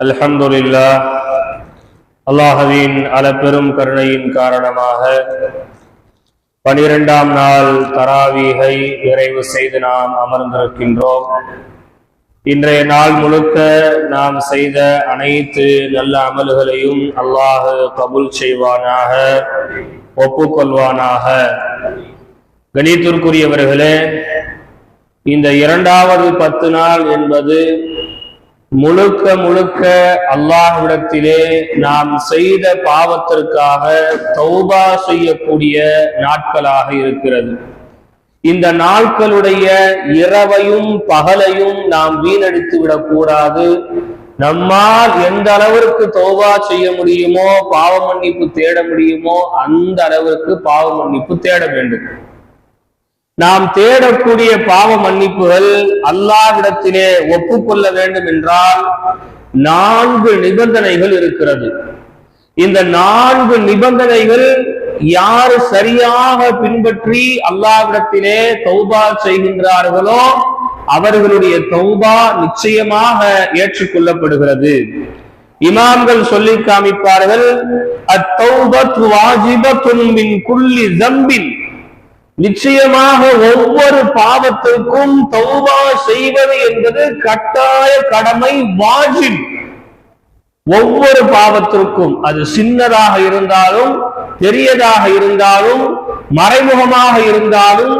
அல்ஹம்துலில்லா அல்லாஹவின் அளப்பெரும் கருணையின் காரணமாக பனிரெண்டாம் நாள் தராவீகை நிறைவு செய்து நாம் அமர்ந்திருக்கின்றோம். இன்றைய நாள் முழுக்க நாம் செய்த அனைத்து நல்ல அமல்களையும் அல்லாஹ் கபுல் செய்வானாக ஒப்புக்கொள்வானாக. கணித்திற்குரியவர்களே இந்த இரண்டாவது பத்து நாள் என்பது முழுக்க முழுக்க அல்லாஹ்விடத்திலே நாம் செய்த பாவத்திற்காக தௌபா செய்யக்கூடிய நாட்களாக இருக்கிறது. இந்த நாட்களுடைய இரவையும் பகலையும் நாம் வீணடித்து விடக்கூடாது. நம்மால் எந்த அளவிற்கு தௌபா செய்ய முடியுமோ பாவ மன்னிப்பு தேட முடியுமோ அந்த அளவிற்கு பாவ மன்னிப்பு தேட வேண்டும். நாம் தேடக்கூடிய பாவ மன்னிப்புகள் அல்லாவிடத்திலே ஒப்புக்கொள்ள வேண்டும் என்றால் நான்கு நிபந்தனைகள் இருக்கிறது. இந்த நான்கு நிபந்தனைகள் யார் சரியாக பின்பற்றி அல்லாவிடத்திலே தௌபா செய்கின்றார்களோ அவர்களுடைய தௌபா நிச்சயமாக ஏற்றுக்கொள்ளப்படுகிறது. இமாம்கள் சொல்லி காமிப்பார்கள் அத்தௌபத் வாஜிபத்துன் மின் குல்லி ஜம்பின் நிச்சயமாக ஒவ்வொரு பாவத்திற்கும் தௌபா செய்வது என்பது கட்டாய கடமை வாஜிப் ஒவ்வொரு பாவத்திற்கும் அது சின்னதாக இருந்தாலும் பெரியதாக இருந்தாலும் மறைமுகமாக இருந்தாலும்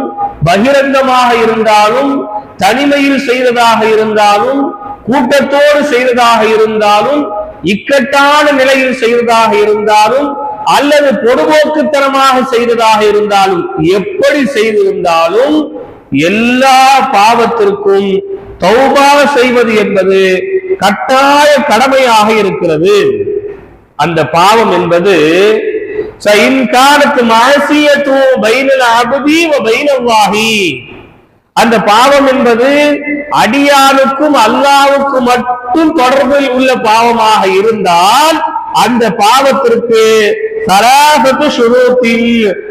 பகிரங்கமாக இருந்தாலும் தனிமையில் செய்ததாக இருந்தாலும் கூட்டத்தோடு செய்ததாக இருந்தாலும் இக்கட்டான நிலையில் செய்ததாக இருந்தாலும் அல்லது பொதுபோக்குத்தனமாக செய்ததாக இருந்தாலும் எப்படி செய்திருந்தாலும் எல்லா பாவத்திற்கும் தௌபாக செய்வது என்பது கட்டாய கடமையாக இருக்கிறது. அந்த பாவம் என்பது இன்காலத்து மாசியத்து பைனல் அபதி பைனவாகி அந்த பாவம் என்பது அடியானுக்கும் அல்லாவுக்கும் மட்டும் தொடர்பில் உள்ள பாவமாக இருந்தால் அந்த பாவத்திற்கு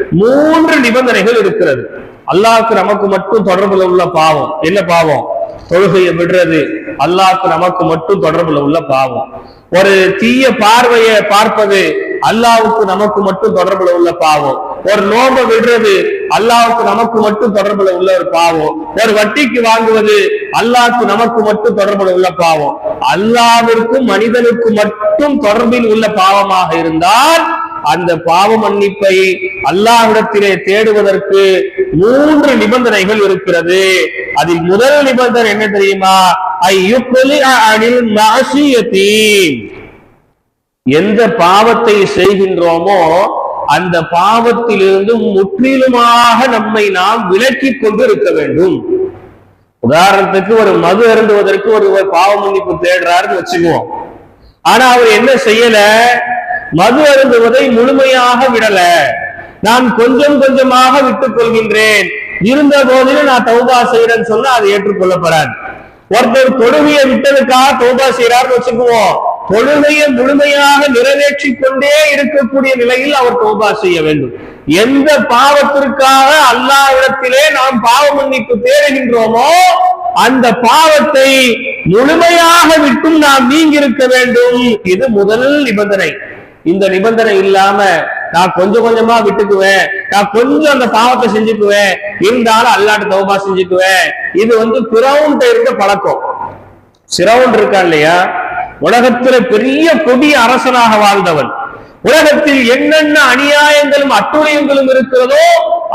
மூன்று நிபந்தனைகள் இருக்கிறது. அல்லாஹ்க்கு நமக்கு மட்டும் தொடர்புல உள்ள பாவம். என்ன பாவம்? தொழுகையை விடுறது. அல்லாஹ்க்கு நமக்கு மட்டும் தொடர்புல உள்ள பாவம். ஒரு தீய பார்வையை பார்ப்பது அல்லாவுக்கு நமக்கு மட்டும் தொடர்புல உள்ள பாவம். ஒரு நோம்ப விடுறது அல்லாவுக்கு நமக்கு மட்டும் தொடர்புல உள்ள ஒரு பாவம். ஒரு வட்டிக்கு வாங்குவது அல்லாவுக்கு நமக்கு மட்டும் தொடர்புல உள்ள பாவம். அல்லாவிற்கும் மனிதனுக்கு மட்டும் தொடர்பில் உள்ள பாவமாக இருந்தால் அந்த பாவ மன்னிப்பை அல்லாஹிடத்திலே தேடுவதற்கு மூன்று நிபந்தனைகள் இருக்கிறது. அதில் முதல் நிபந்தனை என்ன தெரியுமா? எந்த பாவத்தை செய்கின்றோமோ அந்த பாவத்திலிருந்து முற்றிலுமாக நம்மை நாம் விலக்கி கொண்டு இருக்க வேண்டும். உதாரணத்துக்கு ஒரு மது அருந்துவதற்கு ஒரு பாவ மன்னிப்பு தேடுறாருன்னு வச்சுக்குவோம். ஆனா அவர் என்ன செய்யல? மது அருந்துவதை முழுமையாக விடல. நான் கொஞ்சம் கொஞ்சமாக விட்டுக் கொள்கின்றேன். இருந்த போதிலும் நான் தௌபா செய்யறேன்னு சொன்னா அது ஏற்றுக்கொள்ளப்படாது. ஒருத்தர் தொழுகையை விட்டதுக்காக தௌபா செய்யறாருன்னு வச்சுக்குவோம். தொழுகையை முழுமையாக நிறைவேற்றி கொண்டே இருக்கக்கூடிய நிலையில் அவர் தௌபா செய்ய வேண்டும். எந்த பாவத்திற்காக அல்லாவிடத்திலே நாம் பாவ மன்னிப்பு தேடுகின்றோமோ அந்த பாவத்தை முழுமையாக விட்டும் நாம் நீங்கி இருக்க வேண்டும். இது முதல் நிபந்தனை. இந்த நிபந்தனை இல்லாம நான் கொஞ்சம் கொஞ்சமா விட்டுக்குவேன். நான் கொஞ்சம் அந்த பாவத்தை செஞ்சுக்குவேன். இருந்தாலும் அல்லாட்டு தௌபா செஞ்சுக்குவேன். இது வந்து பிறவுண்ட இருக்க பழக்கம். சிறவுண்ட் இருக்கா இல்லையா? உலகத்துல பெரிய கொடிய அரசனாக வாழ்ந்தவன். உலகத்தில் என்னென்ன அநியாயங்களும் அட்டுழியங்களும் இருக்கிறதோ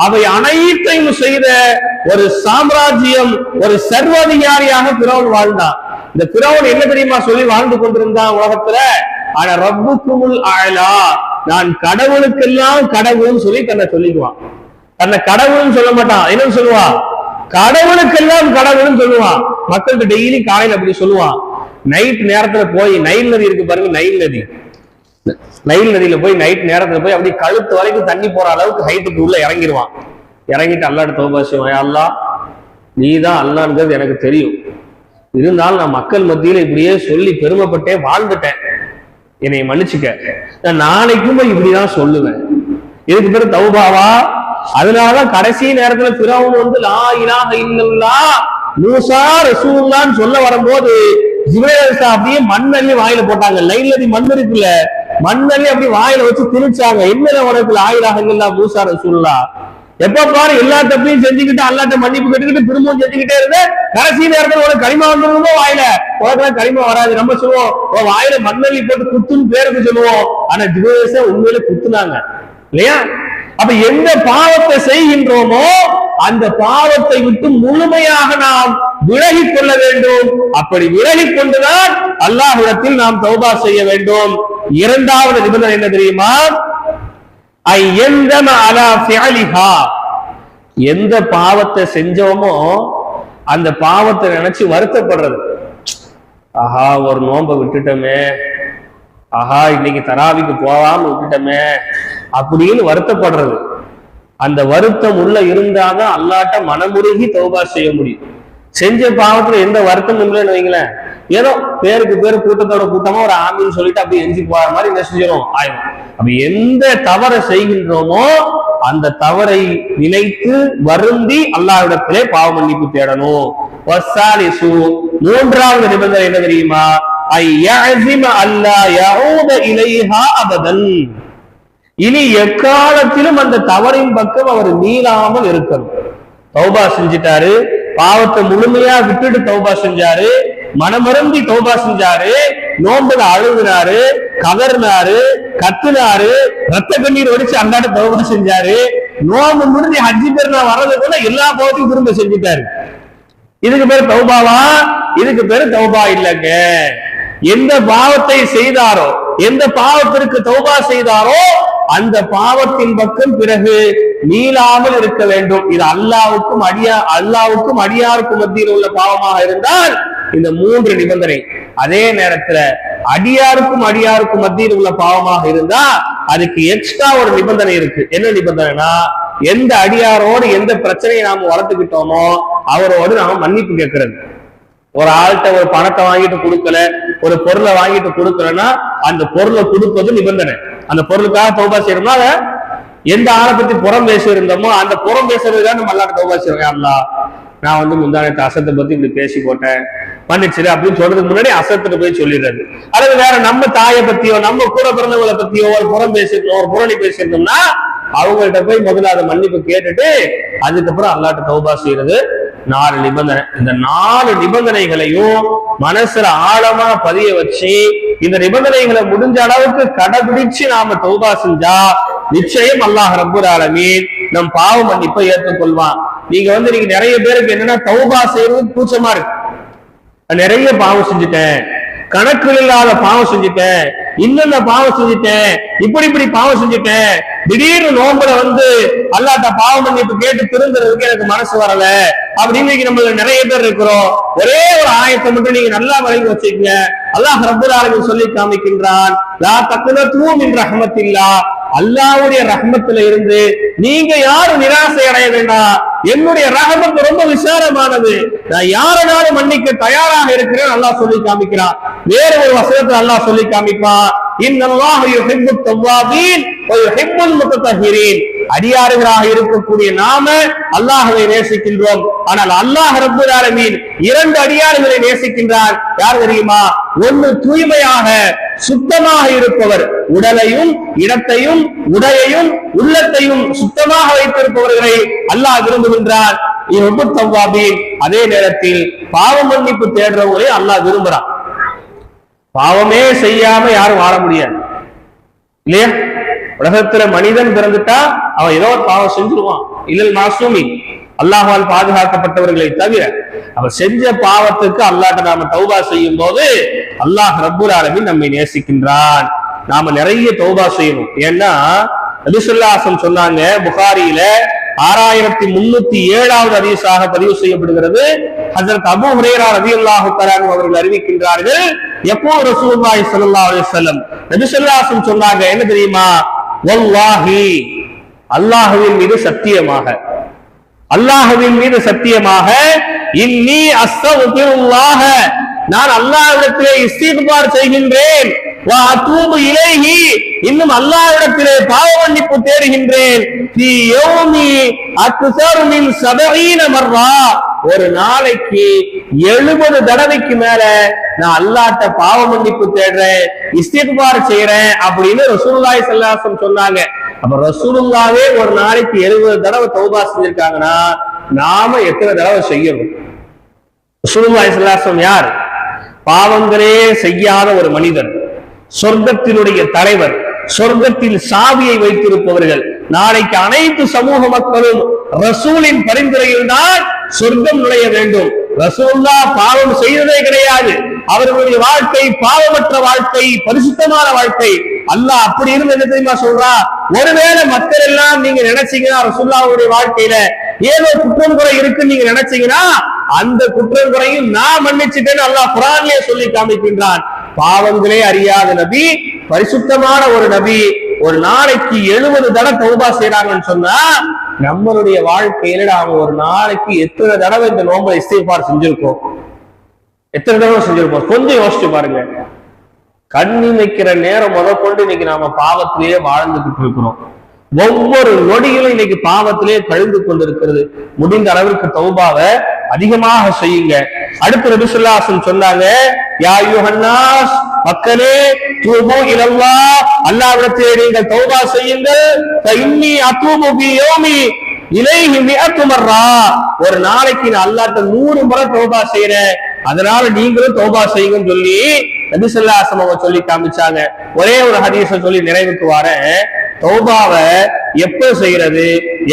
அவை அனைத்தையும் செய்த ஒரு சாம்ராஜ்யம் ஒரு சர்வாதிகாரியாக பிறவன் வாழ்ந்தான். இந்த பிறவன் என்ன தெரியுமா சொல்லி வாழ்ந்து கொண்டிருந்தான் உலகத்துல? ஆனா ரப்புக்குமுல் ஆயலா நான் கடவுளுக்கெல்லாம் கடவுள்னு சொல்லி தன்னை சொல்லிக்குவான். தன்னை கடவுள்னு சொல்ல மாட்டான். என்னன்னு சொல்லுவான் கடவுளுக்கெல்லாம் கடவுள்னு சொல்லுவான். மக்களுக்கு டெய்லி காலையில அப்படி சொல்லுவான். நைட் நேரத்துல போய் நைல் நதி இருக்கு பாருங்க நைல் நதி. நைல் நதியில போய் நைட் நேரத்துல போய் அப்படி கழுத்து வரைக்கும் தண்ணி போற அளவுக்கு ஹைட்டுக்கு உள்ள இறங்கிடுவான் இறங்கிட்டு அல்லாட்ட தோபா செய்வான். அல்லா நீ தான் அல்லான்றது எனக்கு தெரியும். இருந்தாலும் நான் மக்கள் மத்தியில இப்படியே சொல்லி பெருமைப்பட்டே வாழ்ந்துட்டேன். என்னை மன்னிச்சுக்க. நான் நாளைக்கும் இப்படிதான் சொல்லுவேன். இதுக்கு பேரு தௌபாவா? அதனாலதான் கடைசி நேரத்துல திராவும் வந்து லா இலாக இல்லல்லா மூசா ரசூல்லான்னு சொல்ல வரும்போது ஜிப்ரேல் அப்படியே மண்ணள்ளி வாயில போட்டாங்க. லைன்ல மண் இருக்குல்ல மண்ணள்ளி அப்படி வாயில வச்சு திணிச்சாங்க. என்ன உனக்கு ஆயிலாக இல்லா மூசா ரசூல்லா எப்ப பாரு எல்லா தப்பையும் செஞ்சுக்கிட்டு அல்லாட்ட மன்னிப்பு கேட்டுக்கிட்டு திரும்பவும் செஞ்சுக்கிட்டே இருந்த கடைசி நேரத்தில் உனக்கு களிமா வந்துருந்தோ வாயில? உனக்கு களிமா வராது. நம்ம சொல்லுவோம் உன் வாயில மண்ணள்ளி போட்டு குத்துன்னு பேருக்கு சொல்லுவோம். ஆனா ஜிபேச உண்மையில குத்துனாங்க. இல்லையா? அப்ப எந்த பாவத்தை செய்கின்றோமோ அந்த பாவத்தை விட்டு முழுமையாக நாம் விலகி கொள்ள வேண்டும். அப்படி விலகி கொண்டுதான் அல்லாஹிடத்தில் நாம் தௌபா செய்ய வேண்டும். இரண்டாவது நிபந்தனை என்ன தெரியுமா? எந்த பாவத்தை செஞ்சோமோ அந்த பாவத்தை நினைச்சு வருத்தப்படுறது. ஆஹா ஒரு நோன்பை விட்டுட்டோமே. ஆஹா இன்னைக்கு தராவிக்கு போகாம விட்டுட்டோமே. அப்படின்னு வருத்தப்படுறது. அந்த வருத்தம் உள்ள இருந்தாதான் அல்லாட்ட மனமுருகி தௌபா செய்ய முடியும். செஞ்ச பாவத்துல எந்த வருத்தம் இல்லைன்னு வைங்களேன். ஏதோ பேருக்கு பேர் கூட்டத்தோட கூட்டமா ஒரு ஆமின்னு சொல்லிட்டு அப்படி எஞ்சி போற மாதிரி என்ன செஞ்சிடும் ஆயிடும் அப்ப எந்த தவறை செய்கின்றோமோ அந்த தவறை நினைத்து வருந்தி அல்லாவிடத்திலே பாவ மன்னிப்பு தேடணும். மூன்றாவது நிபந்தனை என்ன தெரியுமா? ஐ அல்லா யஊத அபதன். இனி எக்காலத்திலும் அந்த தவறின் பக்கம் அவர் மீளாமல் இருக்கணும். தௌபா செஞ்சிட்டாரு. பாவத்தை முழுமையா விட்டுட்டு தௌபா செஞ்சாரு. மனமருந்தி தௌபா செஞ்சாரு நோன்புல அழுகுனாரு கதறினாரு கத்துனாரு ரத்த கண்ணீர் ஒடிச்சு அந்தாட்ட தோபா செஞ்சாரு. நோம்பு முடிஞ்சு ஹஜ்ஜி பெருனா வர்றது கூட எல்லா போகத்தையும் திரும்ப செஞ்சுட்டாரு. இதுக்கு பேரு தௌபாவா? இதுக்கு பேரு தௌபா இல்லைங்க. எந்த பாவத்தை செய்தாரோ எந்த பாவத்திற்கு தௌபா செய்தாரோ அந்த பாவத்தின் பக்கம் பிறகு நீளாமல் இருக்க வேண்டும். இது அல்லாவுக்கும் அடியா அல்லாவுக்கும் அடியாருக்கும் மத்தியில் உள்ள பாவமாக இருந்தால் இந்த மூன்று நிபந்தனை அதே நேரத்துல அடியாருக்கும் அடியாருக்கும் மத்தியில் உள்ள பாவமாக இருந்தா அதுக்கு எக்ஸ்ட்ரா ஒரு நிபந்தனை இருக்கு. என்ன நிபந்தனைனா எந்த அடியாரோடு எந்த பிரச்சனையை நாம வளர்த்துக்கிட்டோமோ அவரோடு நாம மன்னிப்பு கேட்கறது. ஒரு ஆள்கிட்ட ஒரு பணத்தை வாங்கிட்டு கொடுக்கல ஒரு பொருளை வாங்கிட்டு கொடுக்கலன்னா அந்த பொருளை கொடுப்பது நிபந்தனை. அந்த பொருளுக்காக தௌபா செய்யறோம்னா எந்த ஆளை பத்தி புறம் பேசி இருந்தோமோ அந்த புறம் பேசுறதுக்காக நம்ம எல்லாரும் தௌபா செய்யறோம் நான் வந்து முந்தானத்தை அசத்தை பத்தி இப்படி பேசி போட்டேன். மன்னிச்சிரு அப்படின்னு சொல்றதுக்கு முன்னாடி அசத்துட்டு போய் சொல்லிடுறது. அல்லது வேற நம்ம தாயை பத்தியோ நம்ம கூட பிறந்தவங்களை பத்தியோ ஒரு புறம் பேசிருக்கோம் ஒரு புரணி பேசியிருந்தோம்னா அவங்கள்ட்ட போய் முதல்ல அதை மன்னிப்பு கேட்டுட்டு அதுக்கப்புறம் அல்லாட்ட தௌபா செய்யறது நாலு நிபந்தனை. இந்த நாலு நிபந்தனைகளையும் மனசுல ஆழமா பதிய வச்சு இந்த நிபந்தனைகளை முடிஞ்ச அளவுக்கு கடைபிடிச்சு நாம தௌபா செஞ்சா நிச்சயம் அல்லாஹ் ரபுர் ஆலமீன் நம் பாவ மன்னிப்பை ஏற்றுக்கொள்வான். நீங்க வந்து நீங்க நிறைய பேருக்கு என்னன்னா தௌபா செய்யறது கூச்சமா இருக்கு. நான் நிறைய பாவம் செஞ்சுட்டேன். கணக்கு இல்லாத பாவம் செஞ்சுட்டேன். இன்னென்ன பாவம் செஞ்சுட்டேன்? இப்படி இப்படி பாவம் செஞ்சுட்டேன். திடீர்னு நோம்புல வந்து அல்லாட்ட பாவம் மன்னிப்பு கேட்டு திருந்துறதுக்கு எனக்கு மனசு வரல. அப்படின்னு இன்னைக்கு நிறைய பேர் இருக்கிறோம். ஒரே ஒரு ஆயத்தை மட்டும் நீங்க நல்லா வழங்கி வச்சுக்கங்க. அல்லாஹ் ரபுல் ஆலமின் சொல்லி காமிக்கின்றான் லா தக்குனத்தும் மின் ரஹமத்தில்லா. அல்லாவுடைய ரஹமத்துல இருந்து நீங்க யாரும் நிராசை அடைய வேண்டாம். என்னுடைய ரகமத்து ரொம்ப விசாலமானது. நான் யாரனாலும் மன்னிக்க தயாராக இருக்கிறேன். அல்லாஹ் சொல்லி காமிக்கிறான். வேற ஒரு வசனத்தை அல்லாஹ் சொல்லி காமிப்பான். இன்னல்லாஹ் யுஹிப்பு தவ்வாபீன் வ யுஹிப்புல் முத்தஹிரீன் அடியாறுகளாக இருக்கக்கூடிய நாம அல்லாஹவை நேசிக்கின்றோம். ஆனால் அல்லாஹ் ரப்பல் ஆலமீன் இரண்டு அடியாறுகளை நேசிக்கின்றார். யார் தெரியுமா? ஒன்று தூய்மையாக சுத்தமாக இருப்பவர். உடலையும் இடத்தையும் உடையையும் உள்ளத்தையும் சுத்தமாக வைத்திருப்பவர்களை அல்லாஹ் விரும்புகின்றார். அதே நேரத்தில் பாவ மன்னிப்பு தேடுறவங்களே அல்லாஹ் விரும்புறான் பாவமே செய்யாம யாரும் வாழ முடியாது. இல்லையா? உலகத்துல மனிதன் பிறந்துட்டா அவன் ஏதோ ஒரு பாவம் செஞ்சிருவான். இல்லல் மாசூமி. அல்லாஹால் பாதுகாக்கப்பட்டவர்களை தவிர அவர் செஞ்ச பாவத்துக்கு அல்லாட்ட நாம தௌபா செய்யும் போது அல்லாஹ் ரப்புல் ஆலமின் நம்மை நேசிக்கின்றான். நாம நிறைய தௌபா செய்யணும். ஏன்னா நபிசுல்லாசம் சொன்னாங்க புகாரியில ஆறாயிரத்தி முன்னூத்தி ஏழாவது அதிசாக பதிவு செய்யப்படுகிறது. அதற்கு அபு ஹுரேரா ரலியல்லாஹு தரான் அவர்கள் அறிவிக்கின்றார்கள் எப்போ ரசூல்லாய் சல்லா அலைஹி வஸல்லம்? நபி சொன்னாங்க என்ன தெரியுமா? வல்லாஹி அல்லாஹ்வின் மீது சத்தியமாக. அல்லாஹுவின் மீது சத்தியமாக இன்னி அஸ்தகுபிருல்லாஹ நான் அல்லாஹ்விடத்திலே இஸ்திக்பார் செய்கின்றேன். வா அத்தூபு இலைஹி இன்னும் அல்லாஹ்விடத்திலே பாவ மன்னிப்பு தேடுகின்றேன். ஃபீ யௌமி அக்ஸரு மின் 70 மர்ரா ஒரு நாளைக்கு எழுபது தடவைக்கு மேல நான் அல்லாட்ட பாவ மன்னிப்பு தேடுறேன் இஸ்திக்பார் செய்யறேன் அப்படின்னு ரசூலாய் சல்லாசம் சொன்னாங்க. அப்ப ரசூலுல்லாவே ஒரு நாளைக்கு எழுபது தடவை தௌபா செஞ்சிருக்காங்கன்னா நாம எத்தனை தடவை செய்யணும்? ரசூலுல்லாய் சல்லாசம் யார்? பாவங்களே செய்யாத ஒரு மனிதர் சொர்க்கத்தினுடைய தலைவர் சொர்க்கத்தில் சாவியை வைத்திருப்பவர்கள் நாளைக்கு அனைத்து சமூக மக்களும் ரசூலின் பரிந்துரையில் தான் சொர்க்கம் நுழைய வேண்டும். ரசூல்லா பாவம் செய்ததே கிடையாது. அவர்களுடைய வாழ்க்கை பாவமற்ற வாழ்க்கை பரிசுத்தமான வாழ்க்கை. அல்லாஹ் அப்படி இருந்து என்ன தெரியுமா சொல்றா? ஒருவேளை மக்கள் எல்லாம் நீங்க நினைச்சீங்கன்னா ரசூல்லாவுடைய வாழ்க்கையில ஏதோ குற்றம் குறை இருக்குன்னு நீங்க நினைச்சீங்கன்னா அந்த குற்றம் குறையும் நான் மன்னிச்சுட்டேன்னு அல்லாஹ் குரான்லயே சொல்லி காமிக்கின்றான். பாவங்களே அறியாத நபி பரிசுத்தமான ஒரு நபி ஒரு நாளைக்கு எழுபது தடவை தௌபா செய்யறாங்கன்னு சொன்னா நம்மளுடைய வாழ்க்கையில நாம ஒரு நாளைக்கு எத்தனை தடவை இந்த நோம்பலை இஸ்திஃபார் செஞ்சிருக்கோம்? எத்தனை தடவை செஞ்சிருப்போம் கொஞ்சம் யோசிச்சு பாருங்க. கண்ணி வைக்கிற நேரம் முதற்கொண்டு இன்னைக்கு நாம பாவத்திலேயே வாழ்ந்துகிட்டு இருக்கிறோம். ஒவ்வொரு நொடியிலும் இன்னைக்கு பாவத்திலே கழிந்து கொண்டிருக்கிறது. முடிந்த அளவிற்கு தௌபாவை அதிகமாக செய்யுங்க. அடுத்து நபிசுல்லாசன் சொன்னாங்க யா மக்களே தூபு இலல்லா அல்லாவிடத்திலே நீங்கள் தௌபா செய்யுங்கள். இன்னி அத்தூபு பி யௌமி இலைஹி மிஅத்து மர்ரா. ஒரு நாளைக்கு நான் அல்லாஹ்ட்ட நூறு முறை தௌபா செய்யறேன் அதனால நீங்களும் தௌபா செய்யுங்கன்னு சொல்லி நபி ஸல்லல்லாஹு அவங்க சொல்லி காமிச்சாங்க. ஒரே ஒரு ஹதீஸ சொல்லி நிறைவுக்கு வரேன். தௌபாவை எப்ப செய்யறது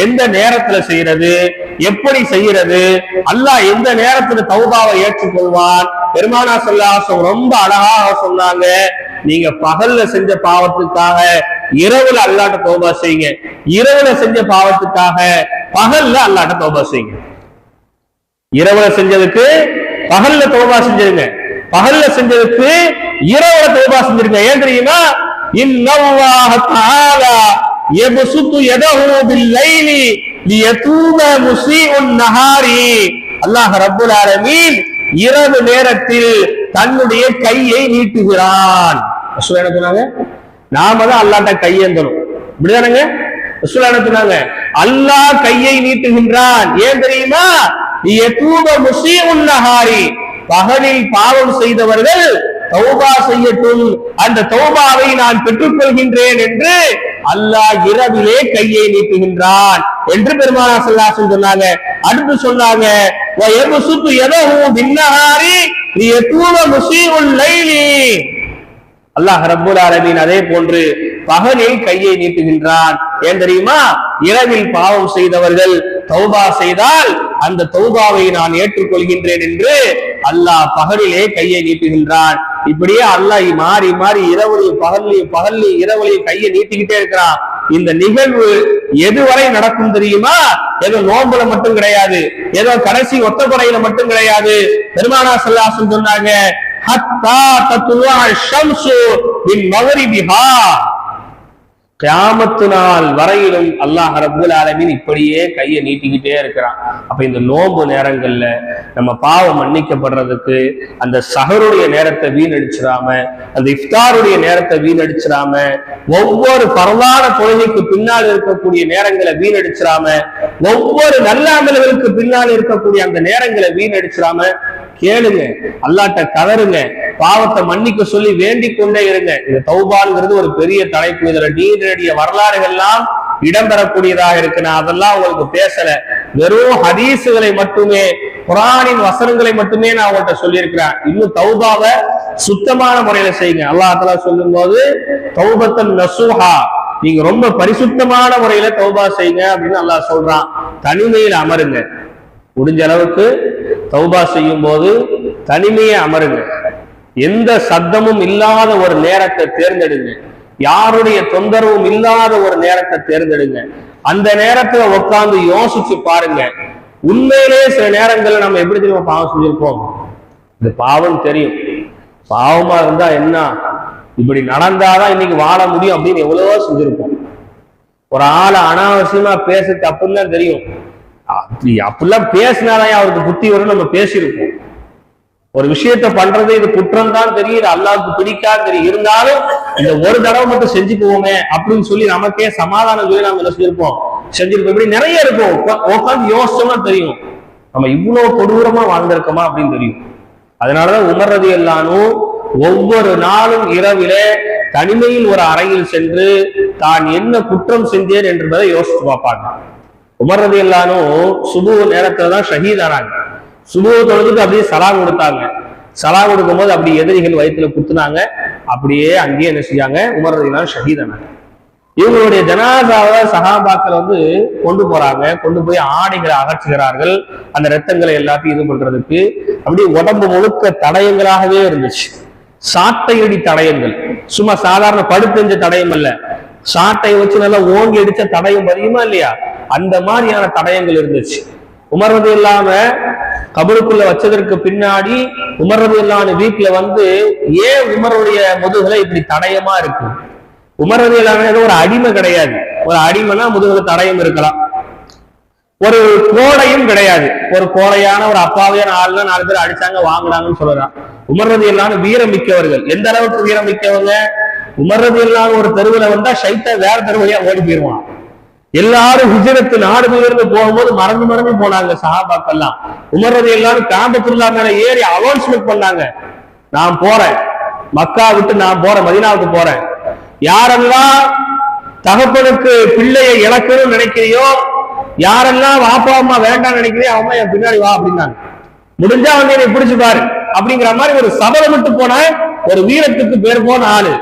எந்த நேரத்துல செய்யறது எப்படி செய்யறது அல்லாஹ் எந்த நேரத்துல தௌபாவை ஏற்றுக்கொள்வான்? பெருமானா சொல்லாசம் ரொம்ப அழகாக சொன்னாங்க. நீங்க பகல்ல செஞ்ச பாவத்துக்காக இரவுல அல்லாட்ட தௌபா செய்யுங்க. இரவுல செஞ்ச பாவத்துக்காக பகல்ல அல்லாட்ட தௌபா செய்யுங்க. இரவுல செஞ்சதுக்கு பகல்ல தௌபா செஞ்சிருங்க. பகல்ல செஞ்சதுக்கு இரவுல தௌபா செஞ்சிருங்க. ஏன் தெரியுமா? இன்னவாக தஆலா யப்சுத்து யதஹு முஸீஉன் நஹாரி அல்லாஹ் ரப்புல் ஆலமீன் இரவு நேரத்தில் தன்னுடைய கையை நீட்டுகிறான். ரசூல் என்ன சொன்னாங்க? நாம தான் அல்லாட்ட கையேந்தணும் இப்படிதானங்க? ரசூல் என்ன சொன்னாங்க? அல்லாஹ் கையை நீட்டுகின்றான். ஏன் தெரியுமா? யதூப முஸீஉன் நஹாரி. பகலில் பாவம் செய்தவர்கள் தௌபா செய்யட்டும். அந்த தௌபாவை நான் பெற்றுக்கொள்கின்றேன் என்று அல்லாஹ் இரவிலே கையை நீட்டுகின்றான். என்று பெருமானா சல்லாசன் சொன்னாங்க. அடுத்து சொன்னாங்க சுத்து எதவும் பின்னஹாரி எத்தூவ முசீவுல் லைலி. அல்லாஹ் ரப்புல் ஆலமீன் அதே போன்று பகலில் கையை நீட்டுகின்றான். ஏன் தெரியுமா? இரவில் பாவம் செய்தவர்கள் தௌபா செய்தால் அந்த தௌபாவை நான் ஏற்றுக்கொள்கின்றேன் என்று அல்லாஹ் பகலிலே கையை நீட்டுகின்றான். இப்படியே அல்லாஹ் மாறி மாறி இரவுலையும் பகல்லையும் பகல்லையும் இரவுலையும் கையை நீட்டிக்கிட்டே இருக்கிறான். இந்த நிகழ்வு எதுவரை நடக்கும் தெரியுமா? ஏதோ நோம்புல மட்டும் கிடையாது. ஏதோ கடைசி ஒத்தப்படையில மட்டும் கிடையாது. பெருமானா சல்லாசன் சொன்னாங்க ஹத்தா தத்துவா ஷம்சு என் மகரி பிஹா கியாமத்து நாள் வரையிலும் அல்லாஹ் ரபுல் ஆலமின் இப்படியே கையை நீட்டிக்கிட்டே இருக்கிறான். அப்ப இந்த நோம்பு நேரங்கள்ல நம்ம பாவம் மன்னிக்கப்படுறதுக்கு அந்த சகருடைய நேரத்தை வீணடிச்சிடாம அந்த இஃப்தாருடைய நேரத்தை வீணடிச்சிடாம ஒவ்வொரு பரவான தொழுகைக்கு பின்னால் இருக்கக்கூடிய நேரங்களை வீணடிச்சிடாம ஒவ்வொரு நல்ல அமல்களுக்கு பின்னால் இருக்கக்கூடிய அந்த நேரங்களை வீணடிச்சிடாம கேளுங்க அல்லாட்ட கதருங்க பாவத்தை மன்னிக்க சொல்லி வேண்டிக் கொண்டே இருங்க. இந்த தௌபான்ங்கிறது ஒரு பெரிய தலைப்பு. இதுல நீண்டடிய வரலாறுகள்லாம் இடம்பெறக்கூடியதாக இருக்கு. நான் அதெல்லாம் உங்களுக்கு பேசல. வெறும் ஹதீசுகளை மட்டுமே குரானின் வசனங்களை மட்டுமே நான் உங்கள்கிட்ட சொல்லியிருக்கிறேன். இன்னும் தௌபாவை சுத்தமான முறையில செய்யுங்க. அல்லாஹ் தலா சொல்லும் போது தௌபத்தன் நசூஹா. நீங்க ரொம்ப பரிசுத்தமான முறையில தௌபா செய்யுங்க அப்படின்னு அல்லாஹ் சொல்றான். தனிமையில் அமருங்க. முடிஞ்ச அளவுக்கு தௌபா செய்யும் போது தனிமையை அமருங்க. எந்த சத்தமும் இல்லாத ஒரு நேரத்தை தேர்ந்தெடுங்க. யாருடைய தொந்தரவும் இல்லாத ஒரு நேரத்தை தேர்ந்தெடுங்க. அந்த நேரத்துல உட்கார்ந்து யோசிச்சு பாருங்க. உண்மையிலே சில நேரங்கள்ல நம்ம எப்படி தெரியுமா பாவம் செஞ்சிருப்போம்? இந்த பாவம் தெரியும். பாவமா இருந்தா என்ன? இப்படி நடந்தாதான் இன்னைக்கு வாழ முடியும் அப்படின்னு எவ்வளவோ செஞ்சிருப்போம். ஒரு ஆளை அனாவசியமா பேச தப்புன்னு தான் தெரியும். அப்படிலாம் பேசினாதான் அவருக்கு புத்தி வரும் நம்ம பேசியிருப்போம். ஒரு விஷயத்த பண்றது இது குற்றம் தான் தெரியும் இது அல்லாவுக்கு பிடிக்காது தெரியும் இருந்தாலும் இந்த ஒரு தடவை மட்டும் செஞ்சு போவோமே அப்படின்னு சொல்லி நமக்கே சமாதானம் சொல்லி நம்ம என்ன செஞ்சிருப்போம் செஞ்சிருப்போம். இப்படி நிறைய இருக்கும். உட்கா- யோசிச்சோம்னா தெரியும். நம்ம இவ்வளவு கொடூரமா வாழ்ந்திருக்கோமா அப்படின்னு தெரியும். அதனாலதான் உமர்றது எல்லாரும் எல்லானும் ஒவ்வொரு நாளும் இரவிலே தனிமையில் ஒரு அறையில் சென்று தான் என்ன குற்றம் செஞ்சேன் என்பதை யோசிச்சு பார்ப்பாங்க. உமர் ரதி எல்லாரும் சுபு நேரத்துல தான் ஷஹீத் ஆனாங்க. சுபு தொழுதுக்கு அப்படியே சலா கொடுத்தாங்க. சலா கொடுக்கும்போது அப்படி எதிரிகள் வயிற்றுல குத்துனாங்க. அப்படியே அங்கேயே என்ன செஞ்சாங்க? உமர் ரதி எல்லாரும் ஷஹீத் ஆனாங்க. இவங்களுடைய ஜனாதாவை சகாபாக்கள் வந்து கொண்டு போறாங்க. கொண்டு போய் ஆடைகளை அகற்றுகிறார்கள். அந்த ரத்தங்களை எல்லாத்தையும் இது பண்றதுக்கு. அப்படியே உடம்பு முழுக்க தடயங்களாகவே இருந்துச்சு. சாட்டையடி தடயங்கள். சும்மா சாதாரண படுத்தெஞ்ச தடயம் அல்ல. சாட்டை வச்சு நல்லா ஓங்கி அடிச்ச தடயம் பதியுமா இல்லையா? அந்த மாதிரியான தடயங்கள் இருந்துச்சு. உமர்றது இல்லாம கபருக்குள்ள வச்சதற்கு பின்னாடி உமர்றது இல்லாம வீட்டுல வந்து ஏன் உமருடைய முதுகுல இப்படி தடயமா இருக்கு? உமர்றது இல்லாம ஏதோ ஒரு அடிமை கிடையாது. ஒரு அடிமைனா முதுகுல தடயம் இருக்கலாம். ஒரு கோடையும் கிடையாது. ஒரு கோடையான ஒரு அப்பாவியான ஆள்ல நாலு பேர் அடிச்சாங்க வாங்கினாங்கன்னு சொல்லலாம் உமர்றது இல்லாம வீரம் மிக்கவர்கள். எந்த அளவுக்கு வீரம் மிக்கவங்க? உமர்றது இல்லாம ஒரு தெருவுல வந்தா சைத்த வேற தெருவையா ஓடி போயிருவான். எல்லாரும் ஹிஜரத்து நாடு முயர்ந்து போகும்போது மறந்து மறந்து போனாங்க சஹாபாக்கெல்லாம் உமர்றது எல்லாரும் காம்பத்துல்லா மேல ஏறி அனௌன்ஸ்மெண்ட் பண்ணாங்க. நான் போறேன். மக்கா விட்டு நான் போறேன் மதினாவுக்கு போறேன். யாரெல்லாம் தகப்பனுக்கு பிள்ளையை இழக்கணும்னு நினைக்கிறியோ யாரெல்லாம் வாப்பா அம்மா வேண்டாம் நினைக்கிறியோ அம்மா என் பின்னாடி வா அப்படின்னாங்க. முடிஞ்சா வந்து என்னை பிடிச்சு பாரு. அப்படிங்கிற மாதிரி ஒரு சபலம் விட்டு போன ஒரு வீரத்துக்கு பேர் போன ஆளு.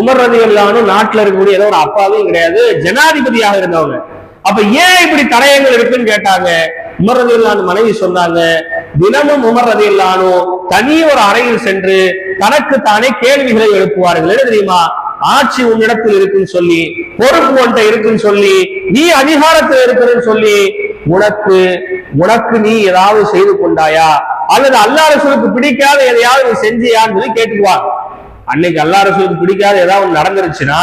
உமர் ரதி அல்லானும் நாட்டுல இருக்கக்கூடிய ஏதோ ஒரு அப்பாவும் கிடையாது ஜனாதிபதியாக இருந்தவங்க. அப்ப ஏன் இப்படி தடயங்கள் இருக்குன்னு கேட்டாங்க. உமர் ரதி இல்லான்னு மனைவி சொன்னாங்க தினமும் உமர் ரதி இல்லானோ தனி ஒரு அறையில் சென்று தனக்கு தானே கேள்விகளை எழுப்புவார்கள். என்ன தெரியுமா? ஆட்சி உன்னிடத்தில் இருக்குன்னு சொல்லி பொறுப்பு உன்கிட்ட இருக்குன்னு சொல்லி நீ அதிகாரத்தில் இருக்கிறன்னு சொல்லி உனக்கு உனக்கு நீ ஏதாவது செய்து கொண்டாயா? அல்லது அல்லா ரசூலுக்கு பிடிக்காத எதையாவது நீ செஞ்சியான்னு சொல்லி கேட்டுக்குவாங்க. அன்னைக்கு அல்லா ரசூலுக்கு பிடிக்காத ஏதாவது ஒன்று நடந்துருச்சுன்னா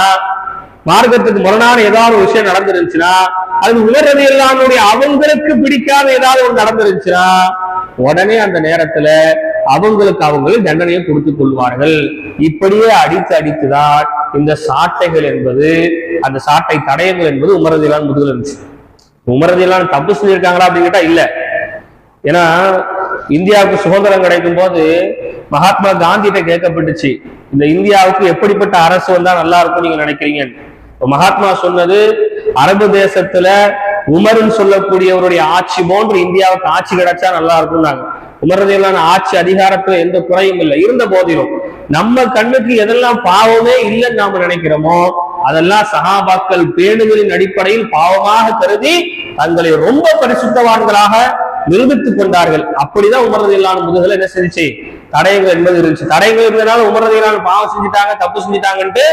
மார்க்கத்துக்கு முரணான ஏதாவது ஒரு விஷயம் நடந்துருந்துச்சுன்னா அது உணர்றது எல்லாருடைய அவங்களுக்கு பிடிக்காத ஏதாவது ஒன்று நடந்துருந்துச்சுன்னா உடனே அந்த நேரத்துல அவங்களுக்கு அவங்களே தண்டனையை கொடுத்துக் கொள்வார்கள். இப்படியே அடித்து அடித்துதான் இந்த சாட்டைகள் என்பது அந்த சாட்டை தடயங்கள் என்பது உமரதிலான் முதுகுல இருந்துச்சு. உமரதிலான் தப்பு செஞ்சிருக்காங்களா அப்படின்னு கேட்டா இல்ல. ஏன்னா இந்தியாவுக்கு சுதந்திரம் கிடைக்கும் போது மகாத்மா காந்திகிட்ட கேட்கப்பட்டுச்சு இந்த இந்தியாவுக்கு எப்படிப்பட்ட அரசு வந்தா நல்லா இருக்கும் நீங்க நினைக்கிறீங்க மகாத்மா சொன்னது அரபு தேசத்துல உமர்னு சொல்லக்கூடியவருடைய ஆட்சி போன்று இந்தியாவுக்கு ஆட்சி கிடைச்சா நல்லா இருக்கும்னாங்க. உமரதையிலான ஆட்சி அதிகாரத்துல எந்த குறையும் இல்லை. இருந்த போதிலும் நம்ம கண்ணுக்கு எதெல்லாம் பாவமே இல்லைன்னு நாம நினைக்கிறோமோ அதெல்லாம் சகாபாக்கள் பேணுகளின் அடிப்படையில் பாவமாக கருதி தங்களை ரொம்ப பரிசுத்தவான்களாக நிரூபித்துக் கொண்டார்கள். அப்படிதான் உமரதையிலான முதுகல என்ன செஞ்சுச்சு? தடயங்கள் என்பது இருந்துச்சு. தடயங்கள் இருந்ததுனால உமரதையிலான பாவம் செஞ்சுட்டாங்க தப்பு செஞ்சுட்டாங்கன்ட்டு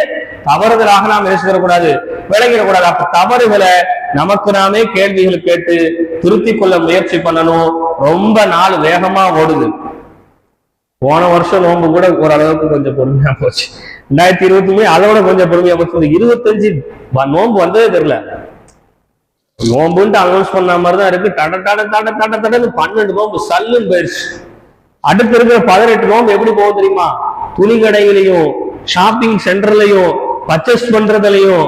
தவறுதலாக நாம் நினைச்சிடக்கூடாது விளங்கிடக்கூடாது. அப்ப தவறுகளை நமக்கு நாமே கேள்விகள் கேட்டு திருத்திக் கொள்ள முயற்சி பண்ணணும். ரொம்ப நாள் வேகமா ஓடுது. போன வருஷம் நோன்பு கூட ஓரளவுக்கு கொஞ்சம் பொறுமையா போச்சு. ரெண்டாயிரத்தி இருபத்தி மூணு அதோட கொஞ்சம் பொறுமையா போச்சு. இருபத்தஞ்சு நோன்பு வந்ததே தெரியல. நோம்புன்ட்டு அனௌன்ஸ் பண்ண மாதிரி தான் இருக்கு. தட தட தட தட தடன்னு பன்னெண்டு நோம்பு சல்லுன்னு போயிடுச்சு அடுத்து இருக்கிற பதினெட்டு நோம்பு எப்படி போகும் தெரியுமா? துணி கடைகளையும் ஷாப்பிங் சென்டர்லையும் பர்ச்சேஸ் பண்றதுலையும்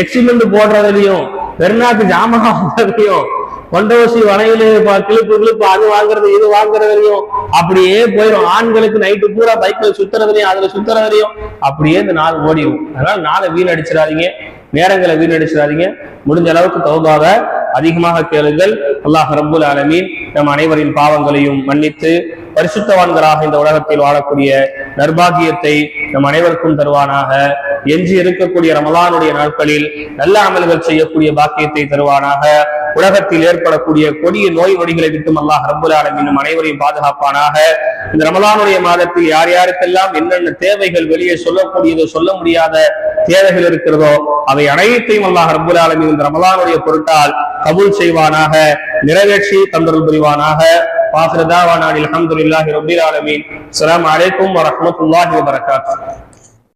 எக்ஸிமெண்ட் போடுறதுலையும் பெருநாக்கு ஜாமான் வாங்குறதுலயும் கொண்டவசி வளையல கிளிப்பு கிளிப்பு அது வாங்குறது இது வாங்குறதுலையும் அப்படியே போயிடும் ஆண்களுக்கு நைட்டு பூரா பைக்ல சுத்துறதுலையும் அதுல சுத்துறதுலையும் அப்படியே இந்த நாள் ஓடிடும் அதனால நாளை வீணடிச்சிடாதீங்க. நேரங்களை வீணடிச்சிடாதீங்க. முடிஞ்ச அளவுக்கு தௌபாவை அதிகமாக கேளுங்கள். அல்லாஹ் ரபுல் ஆலமீன் நம் அனைவரின் பாவங்களையும் மன்னித்து பரிசுத்தவான்களாக இந்த உலகத்தில் வாழக்கூடிய நர்பாகியத்தை நம் அனைவருக்கும் தருவானாக. எஞ்சி இருக்கக்கூடிய ரமலானுடைய நாட்களில் நல்ல அமல்கள் செய்யக்கூடிய பாக்கியத்தை தருவானாக. உலகத்தில் ஏற்படக்கூடிய கொடிய நோய் நொடிகளை விட்டும் அல்லாஹ் ரப்புல் இன்னும் அனைவரையும் பாதுகாப்பானாக. இந்த ரமலானுடைய மாதத்தில் யார் யாருக்கெல்லாம் என்னென்ன தேவைகள் வெளியே சொல்லக்கூடியதோ சொல்ல முடியாத தேவைகள் இருக்கிறதோ அவை அனைத்தையும் அல்லாஹ் ரப்புல் இந்த ரமலானுடைய பொருட்டால் கபூல் செய்வானாக நிறைவேற்றி தந்தருள் புரிவானாக. வாசிரதாவான அல்ஹம்துலில்லாஹி ரபுல் ஆலமின். அலாம் அலைக்கும் வரஹ்மத்துல்லாஹி